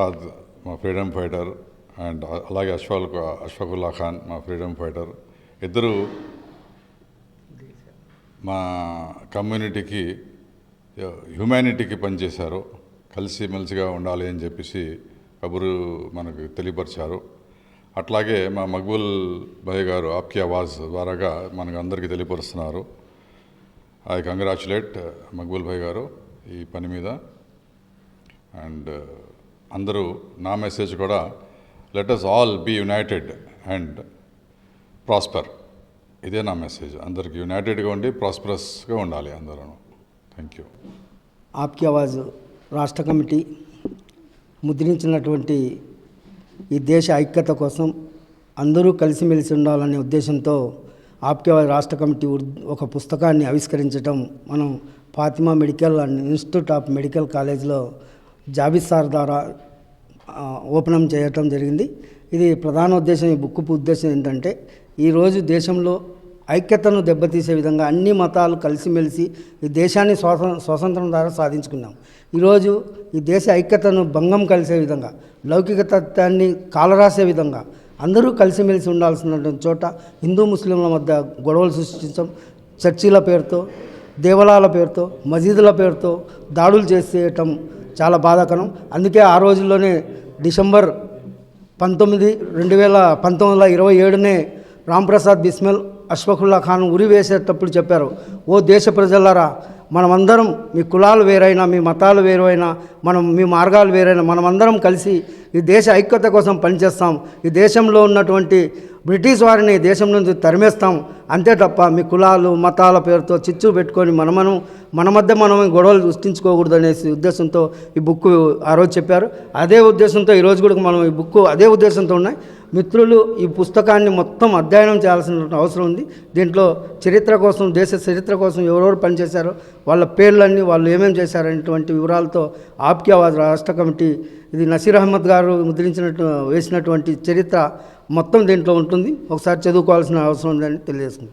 మా freedom fighter and అలాగే అష్ఫాల్ అష్ఫాకుల్లా ఖాన్ మా ఫ్రీడమ్ ఫైటర్. ఇద్దరు మా కమ్యూనిటీకి హ్యుమానిటీకి పనిచేశారు. కలిసి మెలిసిగా ఉండాలి అని చెప్పేసి కబురు మనకు తెలియపరిచారు. అట్లాగే మా మక్బూల్ భాయ్ గారు ఆప్కి ఆవాజ్ ద్వారాగా మనకు అందరికీ తెలియపరుస్తున్నారు. ఐ కంగ్రాచులేట్ మక్బూల్ భాయ్ గారు ఈ పని మీద. అండ్ అందరూ నా మెసేజ్ కూడా let us all be united and prosper ఇదే నా మెసేజ్ అందరికి యునైటెడ్గా ఉండి ప్రాస్పరస్గా ఉండాలి అందరూ. థ్యాంక్ యూ ఆప్కి ఆవాజ్ రాష్ట్ర కమిటీ ముద్రించినటువంటి ఈ దేశ ఐక్యత కోసం అందరూ కలిసిమెలిసి ఉండాలనే ఉద్దేశంతో ఆప్కి ఆవాజ్ రాష్ట్ర కమిటీ ఒక పుస్తకాన్ని ఆవిష్కరించడం మనం Fatima medical and institute of medical కాలేజ్లో జాబిద్ సార్ ద్వారా ఓపెనం చేయటం జరిగింది. ఇది ప్రధాన ఉద్దేశం ఈ బుక్ ఉద్దేశం ఏంటంటే ఈరోజు దేశంలో ఐక్యతను దెబ్బతీసే విధంగా అన్ని మతాలు కలిసిమెలిసి ఈ దేశాన్ని స్వాతం స్వతంత్రం ద్వారా సాధించుకున్నాం. ఈరోజు ఈ దేశ ఐక్యతను భంగం కలిసే విధంగా లౌకిక తత్వాన్ని కాలరాసే విధంగా అందరూ కలిసిమెలిసి ఉండాల్సినటువంటి చోట హిందూ ముస్లింల మధ్య గొడవలు సృష్టించడం చర్చిల పేరుతో దేవాలయాల పేరుతో మసీదుల పేరుతో దాడులు చేసేయటం చాలా బాధాకరం. అందుకే ఆ రోజుల్లోనే డిసెంబర్ పంతొమ్మిది రెండు వేల పంతొమ్మిది వందల ఇరవై ఏడునే రాంప్రసాద్ బిస్మిల్ అష్ఫకుల్లా ఖాన్ ఉరి వేసేటప్పుడు చెప్పారు ఓ దేశ ప్రజలారా మనమందరం మీ కులాలు వేరైనా మీ మతాలు వేరైనా మనం మీ మార్గాలు వేరైనా మనమందరం కలిసి ఈ దేశ ఐక్యత కోసం పనిచేస్తాం. ఈ దేశంలో ఉన్నటువంటి బ్రిటిష్ వారిని దేశం నుంచి తరిమేస్తాం. అంతే తప్ప మీ కులాలు మతాల పేరుతో చిచ్చు పెట్టుకొని మనమనం మన మధ్య మనం గొడవలు సృష్టించుకోకూడదు అనేసి ఉద్దేశంతో ఈ బుక్ ఆ రోజు చెప్పారు. అదే ఉద్దేశంతో ఈరోజు కూడా మనం ఈ బుక్ అదే ఉద్దేశంతో ఉన్నాయి. మిత్రులు ఈ పుస్తకాన్ని మొత్తం అధ్యయనం చేయాల్సిన అవసరం ఉంది. దీంట్లో చరిత్ర కోసం దేశ చరిత్ర కోసం ఎవరెవరు పనిచేశారో వాళ్ళ పేర్లన్నీ వాళ్ళు ఏమేమి చేశారనేటువంటి వివరాలతో ఆప్కి రాష్ట్ర కమిటీ ఇది నసీర్ అహ్మద్ గారు ముద్రించినట్టు వేసినటువంటి చరిత్ర మొత్తం దీంట్లో ఉంటుంది. ఒకసారి చదువుకోవాల్సిన అవసరం ఉందని తెలియజేస్తుంది